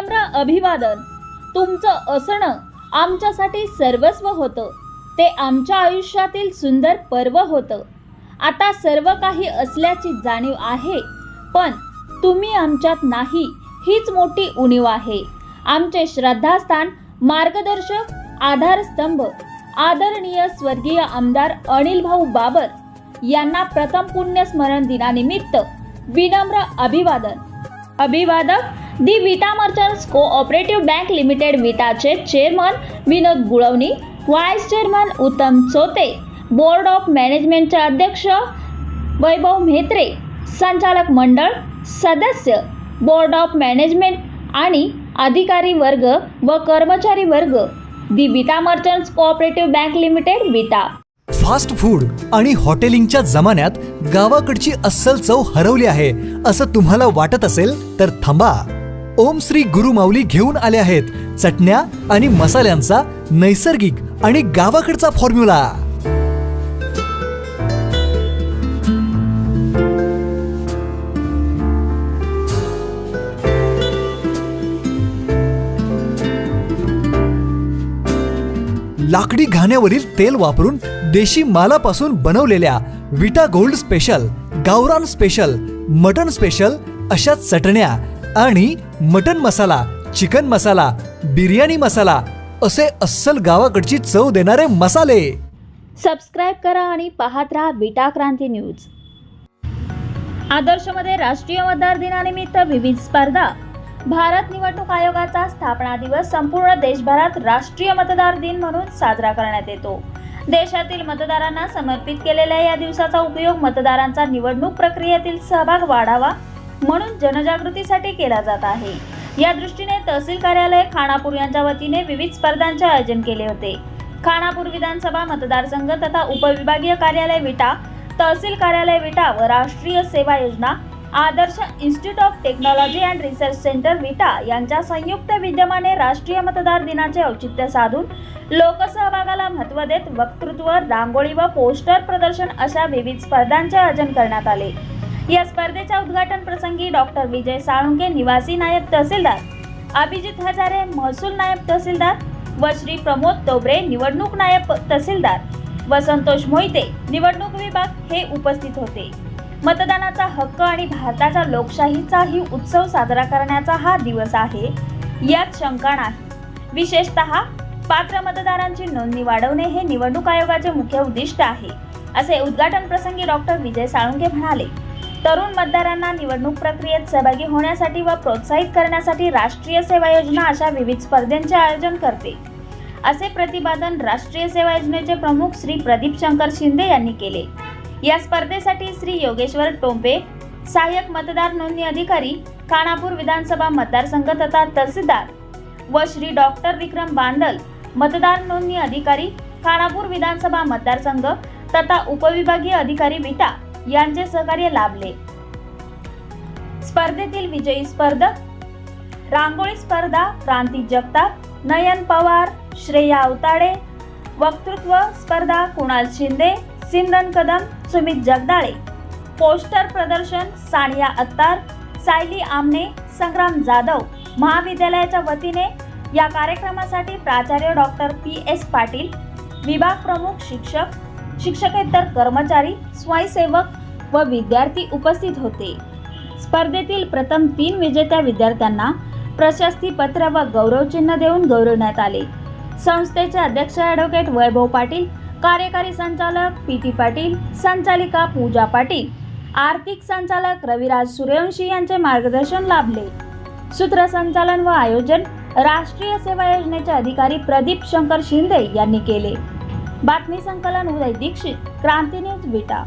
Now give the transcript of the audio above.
विनम्र अभिवादन. तुमचं असणं आमच्यासाठी सर्वस्व होतं. ते आमच्या आयुष्यातील सुंदर पर्व होतं. आता सर्व काही असल्याची जाणीव आहे पण तुम्ही आमच्यात नाही हीच मोठी उणीव आहे. आमचे श्रद्धास्थान मार्गदर्शक आधारस्तंभ आदरणीय स्वर्गीय आमदार अनिल भाऊ बाबर यांना प्रथम पुण्यस्मरण दिनानिमित्त विनम्र अभिवादन. अभिवादक the Vita merchants cooperative bank limited विटाचे chairman Vinod Gulvani vice chairman Uttam Chote board of मॅनेजमेंटचे अध्यक्ष वैभव म्हेत्रे संचालक मंडळ सदस्य बोर्ड ऑफ मॅनेजमेंट आणि अधिकारी वर्ग व कर्मचारी वर्ग. The Vita merchants cooperative bank limited Vita. Fast food आणि हॉटेलिंगच्या जमान्यात गावाकडची अस्सल चव हरवली आहे असं तुम्हाला वाटत असेल तर थांबा. ओम श्री गुरुमाऊली घेऊन आले आहेत. चटण्या आणि मसाल्यांचा नैसर्गिक आणि गावाकडचा फॉर्म्युला लाकडी घाण्यावरील तेल वापरून देशी मालापासून बनवलेल्या विटा गोल्ड स्पेशल गावरान स्पेशल मटन स्पेशल अशा चटण्या आणि मटन मसाला चिकन मसाला बिर्याणी मसाला असे अस्सल गावाकडची चव देणारे मसाले. सबस्क्राईब करा आणि पाहत राहा विटा क्रांती न्यूज. आदर्शमध्ये राष्ट्रीय मतदार दिनानिमित्त विविध स्पर्धा. भारत निवडणूक आयोगाचा स्थापना दिवस संपूर्ण देशभरात राष्ट्रीय मतदार दिन म्हणून साजरा करण्यात येतो. देशातील मतदारांना समर्पित केलेल्या या दिवसाचा उपयोग मतदारांचा निवडणूक प्रक्रियेतील सहभाग वाढावा म्हणून जनजागृतीसाठी केला जात आहे. या दृष्टीने तहसील कार्यालय खानापूर यांच्या वतीने विविध स्पर्धांचे आयोजन केले होते. खानापूर विधानसभा मतदारसंघ तथा उपविभागीय कार्यालय विटा तहसील कार्यालय विटा व राष्ट्रीय सेवा योजना Adarsh institute of technology and research centre Vita यांच्या संयुक्त विद्यमाने राष्ट्रीय मतदार दिनाचे औचित्य साधून लोकसहभागाला महत्त्व देत वक्तृत्व रांगोळी व पोस्टर प्रदर्शन अशा विविध स्पर्धांचे आयोजन करण्यात आले. या स्पर्धेच्या उद्घाटन प्रसंगी डॉक्टर विजय साळुंके निवासी नायब तहसीलदार अभिजित हजारे महसूल नायब तहसीलदार व श्री प्रमोद तोबरे निवडणूक नायब तहसीलदार व संतोष मोहिते निवडणूक विभाग हे उपस्थित होते. मतदानाचा हक्क आणि भारताच्या लोकशाहीचाही उत्सव साजरा करण्याचा हा दिवस आहे. यात शंका नाही. विशेषतः पात्र मतदारांची नोंदणी वाढवणे हे निवडणूक आयोगाचे मुख्य उद्दिष्ट आहे. असे उद्घाटन प्रसंगी डॉक्टर विजय साळुंके म्हणाले तरुण मतदारांना निवडणूक प्रक्रियेत सहभागी होण्यासाठी व प्रोत्साहित करण्यासाठी राष्ट्रीय सेवा योजना अशा विविध स्पर्धेंचे आयोजन करते. असे प्रतिपादन राष्ट्रीय सेवा योजनेचे प्रमुख श्री प्रदीप शंकर शिंदे यांनी केले. या स्पर्धेसाठी श्री योगेश्वर टोंपे सहाय्यक मतदार नोंदणी अधिकारी खानापूर विधानसभा मतदारसंघ तथा तहसीलदार व श्री डॉक्टर विक्रम बांदल मतदार नोंदणी अधिकारी खानापूर विधानसभा मतदारसंघ तथा उपविभागीय अधिकारी विटा यांचे सहकार्य लाभले. स्पर्धेतील विजयी स्पर्धक रांगोळी स्पर्धा क्रांती जगताप नयन पवार श्रेया अवताडे वक्तृत्व स्पर्धा कुणाल शिंदे सिमरन कदम सुमित जगदाळे पोस्टर प्रदर्शन सानिया अत्तार सायली आमने संग्राम जाधव महाविद्यालयाच्या वतीने या कार्यक्रमासाठी प्राचार्य डॉक्टर पी एस पाटील विभाग प्रमुख शिक्षक शिक्षकेतर कर्मचारी स्वयंसेवक व विद्यार्थी उपस्थित होते. स्पर्धेतील प्रथम तीन विजेत्या विद्यार्थ्यांना प्रशस्तीपत्र व गौरवचिन्ह देऊन गौरवण्यात आले. संस्थेचे अध्यक्ष ॲडव्होकेट वैभव पाटील कार्यकारी संचालक पी टी पाटील संचालिका पूजा पाटील आर्थिक संचालक रविराज सूर्यवंशी यांचे मार्गदर्शन लाभले. सूत्रसंचालन व आयोजन राष्ट्रीय सेवा योजनेचे अधिकारी प्रदीप शंकर शिंदे यांनी केले. बातमी संकलन उदय दीक्षित क्रांती न्यूज विटा.